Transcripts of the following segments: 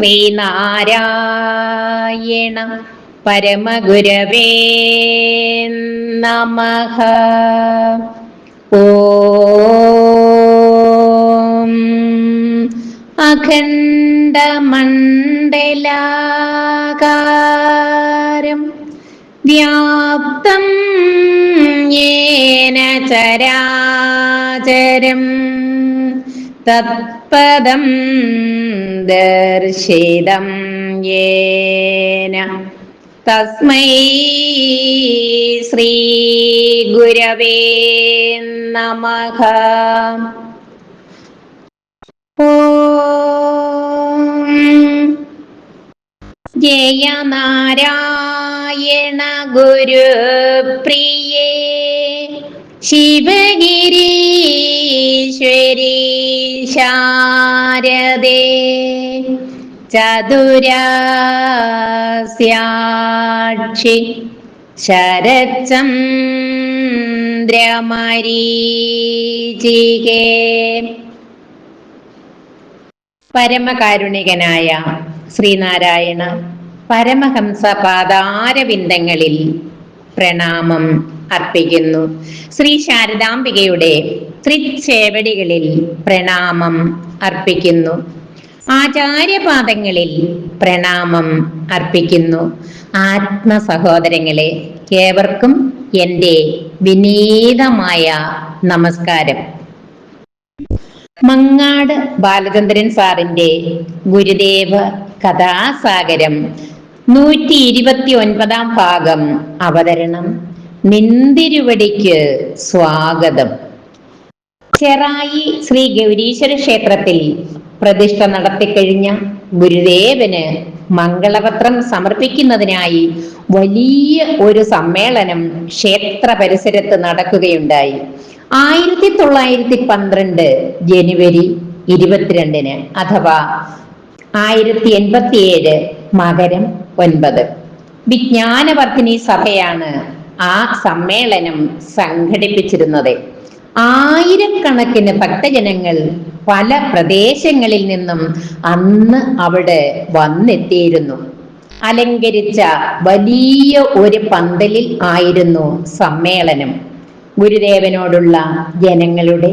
ശ്രീനാരായണ പരമഗുരവേ നമഃ. ഓം അഖണ്ഡമണ്ഡലാകാരം വ്യാപ്തം യേന ചരാചരം തത്പദം ദർശിതം യേന. തസ്മൈ ശ്രീ ഗുരവേ നമഃ ജയ നാരായണ ഗുരുപ്രിയേ ശിവഗിരീശ്വരി ശാരദേ ചതുരാസ്യാക്ഷി ശരചന്ദ്രമരീചികേ പരമകാരുണികനായ ശ്രീനാരായണ പരമഹംസ പാദാരവിന്ദങ്ങളിൽ പ്രണാമം അർപ്പിക്കുന്നു. ശ്രീ ശാരദാംബികയുടെ തൃച്ചേവടികളിൽ പ്രണാമം അർപ്പിക്കുന്നു. ആചാര്യപാദങ്ങളിൽ പ്രണാമം അർപ്പിക്കുന്നു. ആത്മ സഹോദരങ്ങളെ ഏവർക്കും എന്റെ വിനീതമായ നമസ്കാരം. മങ്ങാട് ബാലചന്ദ്രൻ സാറിന്റെ ഗുരുദേവ കഥാസാഗരം നൂറ്റി ഇരുപത്തി ഒൻപതാം ഭാഗം അവതരണം. നിന്തിരുവടിക്ക് സ്വാഗതം. ചെറായി ശ്രീ ഗൗരീശ്വര ക്ഷേത്രത്തിൽ പ്രതിഷ്ഠ നടത്തിക്കഴിഞ്ഞ ഗുരുദേവന് മംഗളപത്രം സമർപ്പിക്കുന്നതിനായി വലിയ ഒരു സമ്മേളനം ക്ഷേത്ര പരിസരത്ത് നടക്കുകയുണ്ടായി. ആയിരത്തി തൊള്ളായിരത്തി പന്ത്രണ്ട് ജനുവരി ഇരുപത്തിരണ്ടിന് അഥവാ ആയിരത്തി എൺപത്തിയേഴ് മകരം ഒൻപത്. വിജ്ഞാനവർദ്ധിനി സഭയാണ് ആ സമ്മേളനം സംഘടിപ്പിച്ചിരുന്നത്. ആയിരക്കണക്കിന് ഭക്തജനങ്ങൾ പല പ്രദേശങ്ങളിൽ നിന്നും അന്ന് അവിടെ വന്നെത്തിയിരുന്നു. അലങ്കരിച്ച വലിയ ഒരു പന്തലിൽ ആയിരുന്നു സമ്മേളനം. ഗുരുദേവനോടുള്ള ജനങ്ങളുടെ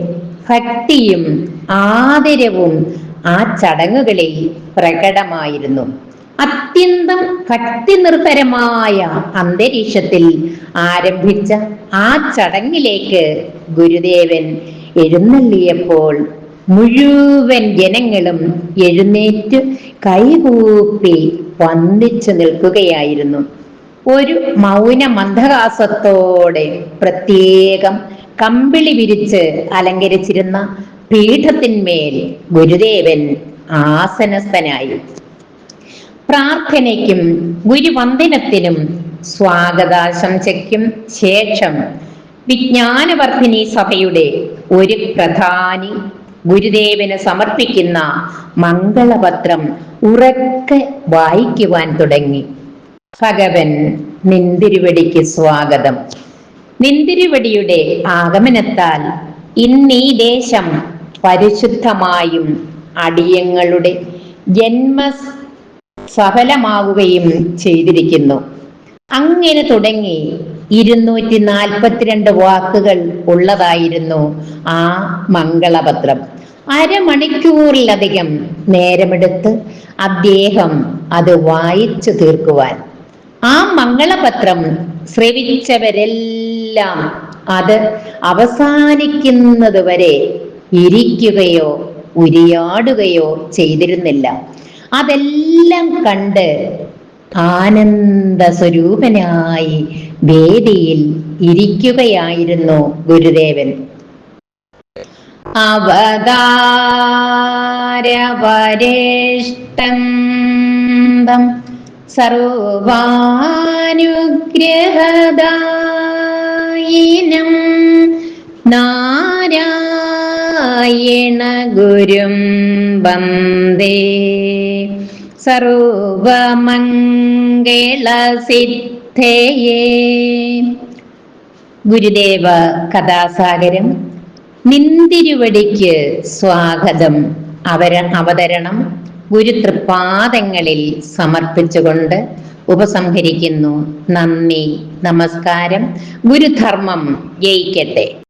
ഭക്തിയും ആദരവും ആ ചടങ്ങുകളിൽ പ്രകടമായിരുന്നു. അത്യന്തം ഭക്തി നിർഭരമായ അന്തരീക്ഷത്തിൽ ആരംഭിച്ച ആ ചടങ്ങിലേക്ക് ഗുരുദേവൻ എഴുന്നള്ളിയപ്പോൾ മുഴുവൻ ജനങ്ങളും എഴുന്നേറ്റ് കൈകൂപ്പി വന്ദിച്ചു നിൽക്കുകയായിരുന്നു. ഒരു മൗന മന്ദഹാസത്തോടെ പ്രത്യേകം കമ്പിളി വിരിച്ച് അലങ്കരിച്ചിരുന്ന പീഠത്തിന്മേൽ ഗുരുദേവൻ ആസനസ്ഥനായി. പ്രാർത്ഥനയ്ക്കും ഗുരുവന്ദനത്തിനും സ്വാഗതാശംസയ്ക്കും ശേഷം വിജ്ഞാനവർദ്ധിനി സഭയുടെ ഒരു പ്രധാനി ഗുരുദേവന് സമർപ്പിക്കുന്ന മംഗളപത്രം ഉറക്കെ വായിക്കുവാൻ തുടങ്ങി. ഭഗവൻ നിന്തിരുവടിക്ക് സ്വാഗതം. നിന്തിരുവടിയുടെ ആഗമനത്താൽ ഇന്നീ ദേശം പരിശുദ്ധമായും അടിയങ്ങളുടെ ജന്മ സഫലമാവുകയും ചെയ്തിരിക്കുന്നു. അങ്ങനെ തുടങ്ങി ഇരുന്നൂറ്റി നാൽപ്പത്തിരണ്ട് വാക്കുകൾ ഉള്ളതായിരുന്നു ആ മംഗളപത്രം. അരമണിക്കൂറിലധികം നേരമെടുത്ത് അദ്ദേഹം അത് വായിച്ചു തീർക്കുവാൻ. ആ മംഗളപത്രം ശ്രവിച്ചവരെല്ലാം അത് അവസാനിക്കുന്നത് വരെ ഇരിക്കുകയോ ഉരിയാടുകയോ ചെയ്തിരുന്നില്ല. അതെല്ലാം കണ്ട് ആനന്ദ സ്വരൂപനായി വേദിയിൽ ഇരിക്കുകയായിരുന്നു ഗുരുദേവൻ. അവതാരവരേഷ്ടം സർവാനുഗ്രഹദായിനം നാരായണ ഗുരും വന്ദേ. സർവമംഗളസിദ്ധയേ. ഗുരുദേവ കഥാസാഗരം നിന്തിരുവടിക്ക് സ്വാഗതം. അവര അവതരണം ഗുരുതൃപാദങ്ങളിൽ സമർപ്പിച്ചുകൊണ്ട് ഉപസംഹരിക്കുന്നു. നന്ദി നമസ്കാരം. ഗുരുധർമ്മം ജയിക്കട്ടെ.